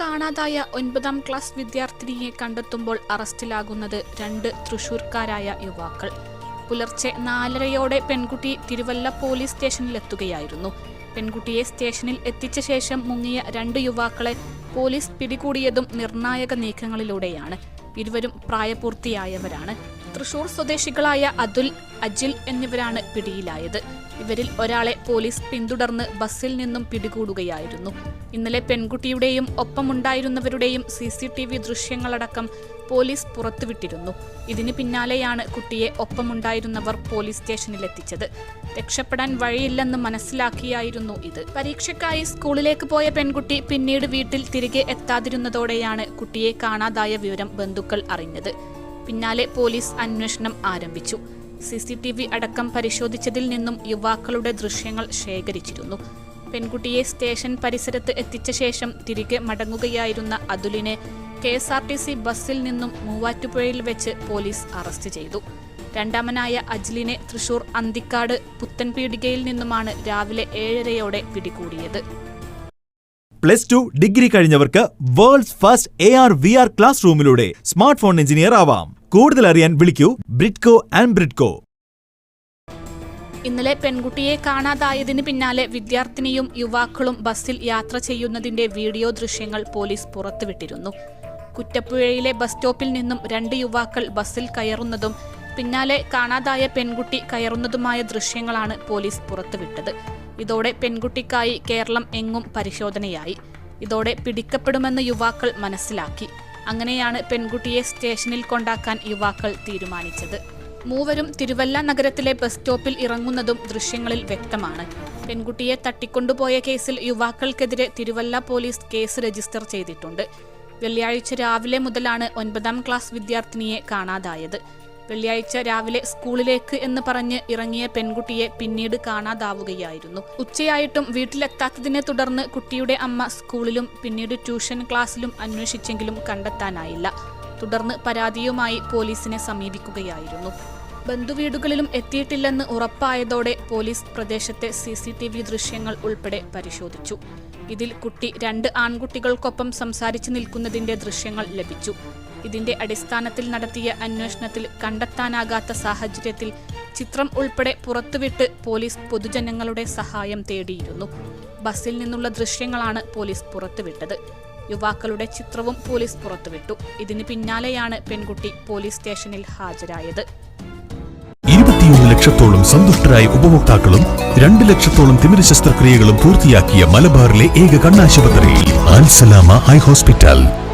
കാണാതായ ഒൻപതാം ക്ലാസ് വിദ്യാർത്ഥിനിയെ കണ്ടെത്തുമ്പോൾ അറസ്റ്റിലാകുന്നത് രണ്ട് തൃശൂർക്കാരായ യുവാക്കൾ. പുലർച്ചെ നാലരയോടെ പെൺകുട്ടി തിരുവല്ല പോലീസ് സ്റ്റേഷനിലെത്തുകയായിരുന്നു. പെൺകുട്ടിയെ സ്റ്റേഷനിൽ എത്തിച്ച ശേഷം മുങ്ങിയ രണ്ട് യുവാക്കളെ പോലീസ് പിടികൂടിയതും നിർണായക നീക്കങ്ങളിലൂടെയാണ്. ഇരുവരും പ്രായപൂർത്തിയായവരാണ്. തൃശൂർ സ്വദേശികളായ അതുൽ അജിൽ എന്നിവരാണ് പിടിയിലായത്. ഇവരിൽ ഒരാളെ പോലീസ് പിന്തുടർന്ന് ബസ്സിൽ നിന്നും പിടികൂടുകയായിരുന്നു. ഇന്നലെ പെൺകുട്ടിയുടെയും ഒപ്പമുണ്ടായിരുന്നവരുടെയും സി സി ടി വി ദൃശ്യങ്ങളടക്കം പോലീസ് പുറത്തുവിട്ടിരുന്നു. ഇതിന് പിന്നാലെയാണ് കുട്ടിയെ ഒപ്പമുണ്ടായിരുന്നവർ പോലീസ് സ്റ്റേഷനിലെത്തിച്ചത്. രക്ഷപ്പെടാൻ വഴിയില്ലെന്ന് മനസ്സിലാക്കിയായിരുന്നു ഇത്. പരീക്ഷയ്ക്കായി സ്കൂളിലേക്ക് പോയ പെൺകുട്ടി പിന്നീട് വീട്ടിൽ തിരികെ എത്താതിരുന്നതോടെയാണ് കുട്ടിയെ കാണാതായ വിവരം ബന്ധുക്കൾ അറിഞ്ഞത്. പിന്നാലെ പോലീസ് അന്വേഷണം ആരംഭിച്ചു. സി സി ടി വി അടക്കം പരിശോധിച്ചതിൽ നിന്നും യുവാക്കളുടെ ദൃശ്യങ്ങൾ ശേഖരിച്ചിരുന്നു. പെൺകുട്ടിയെ സ്റ്റേഷൻ പരിസരത്ത് എത്തിച്ച ശേഷം തിരികെ മടങ്ങുകയായിരുന്ന അതുലിനെ K S R T C ബസ്സിൽ നിന്നും മൂവാറ്റുപുഴയിൽ വെച്ച് പോലീസ് അറസ്റ്റ് ചെയ്തു. രണ്ടാമനായ അജ്ലിനെ തൃശൂർ അന്തിക്കാട് പുത്തൻപീടികയിൽ നിന്നുമാണ് രാവിലെ ഏഴരയോടെ പിടികൂടിയത്. Plus two degree കഴിഞ്ഞവർക്ക് world's first A R V R class റൂമിലൂടെ smart phone engineer ആവാം. കൂടുതൽ അറിയാൻ വിളിക്കൂ ബ്രിഡ്കോ ആൻഡ് ബ്രിഡ്കോ ഇന്നലെ പെൺകുട്ടിയെ കാണാതായതിന് പിന്നാലെ വിദ്യാർത്ഥിനിയും യുവാക്കളും ബസ്സിൽ യാത്ര ചെയ്യുന്നതിന്റെ വീഡിയോ ദൃശ്യങ്ങൾ പോലീസ് പുറത്തുവിട്ടിരുന്നു. കുറ്റപ്പുഴയിലെ ബസ് സ്റ്റോപ്പിൽ നിന്നും രണ്ട് യുവാക്കൾ ബസ്സിൽ കയറുന്നതും പിന്നാലെ കാണാതായ പെൺകുട്ടി കയറുന്നതുമായ ദൃശ്യങ്ങളാണ് പോലീസ് പുറത്തുവിട്ടത്. ഇതോടെ പെൺകുട്ടിക്കായി കേരളം എങ്ങും പരിശോധനയായി. ഇതോടെ പിടിക്കപ്പെടുമെന്ന് യുവാക്കൾ മനസ്സിലാക്കി. അങ്ങനെയാണ് പെൺകുട്ടിയെ സ്റ്റേഷനിൽ കൊണ്ടാക്കാൻ യുവാക്കൾ തീരുമാനിച്ചത്. മൂവരും തിരുവല്ല നഗരത്തിലെ ബസ് സ്റ്റോപ്പിൽ ഇറങ്ങുന്നതും ദൃശ്യങ്ങളിൽ വ്യക്തമാണ്. പെൺകുട്ടിയെ തട്ടിക്കൊണ്ടുപോയ കേസിൽ യുവാക്കൾക്കെതിരെ തിരുവല്ല പോലീസ് കേസ് രജിസ്റ്റർ ചെയ്തിട്ടുണ്ട്. വെള്ളിയാഴ്ച രാവിലെ മുതലാണ് ഒൻപതാം ക്ലാസ് വിദ്യാർത്ഥിനിയെ കാണാതായത്. വെള്ളിയാഴ്ച രാവിലെ സ്കൂളിലേക്ക് എന്ന് പറഞ്ഞ് ഇറങ്ങിയ പെൺകുട്ടിയെ പിന്നീട് കാണാതാവുകയായിരുന്നു. ഉച്ചയായിട്ടും വീട്ടിലെത്താത്തതിനെ തുടർന്ന് കുട്ടിയുടെ അമ്മ സ്കൂളിലും പിന്നീട് ട്യൂഷൻ ക്ലാസ്സിലും അന്വേഷിച്ചെങ്കിലും കണ്ടെത്താനായില്ല. തുടർന്ന് പരാതിയുമായി പോലീസിനെ സമീപിക്കുകയായിരുന്നു. ബന്ധുവീടുകളിലും എത്തിയിട്ടില്ലെന്ന് ഉറപ്പായതോടെ പോലീസ് പ്രദേശത്തെ സി സി ടി വി ദൃശ്യങ്ങൾ ഉൾപ്പെടെ പരിശോധിച്ചു. ഇതിൽ കുട്ടി രണ്ട് ആൺകുട്ടികൾക്കൊപ്പം സംസാരിച്ചു നിൽക്കുന്നതിന്റെ ദൃശ്യങ്ങൾ ലഭിച്ചു. ഇതിന്റെ അടിസ്ഥാനത്തിൽ നടത്തിയ അന്വേഷണത്തിൽ കണ്ടെത്താനാകാത്ത സാഹചര്യത്തിൽ ചിത്രം ഉൾപ്പെടെ പുറത്തുവിട്ട് പോലീസ് പൊതുജനങ്ങളുടെ സഹായം തേടിയിരുന്നു. ബസ്സിൽ നിന്നുള്ള ദൃശ്യങ്ങളാണ് പോലീസ് പുറത്തുവിട്ടത്. യുവാക്കളുടെ ചിത്രവും പോലീസ് പുറത്തുവിട്ടു. ഇതിന് പിന്നാലെയാണ് പെൺകുട്ടി പോലീസ് സ്റ്റേഷനിൽ ഹാജരായത്. ഇരുപത്തിയൊന്ന് ലക്ഷത്തോളം സന്തുഷ്ടരായ ഉപഭോക്താക്കളും രണ്ട് ലക്ഷത്തോളം തിമിര ശസ്ത്രക്രിയകളും പൂർത്തിയാക്കിയ മലബാറിലെ ഏക കണ്ണാശുപത്രി Al Salama high hospital.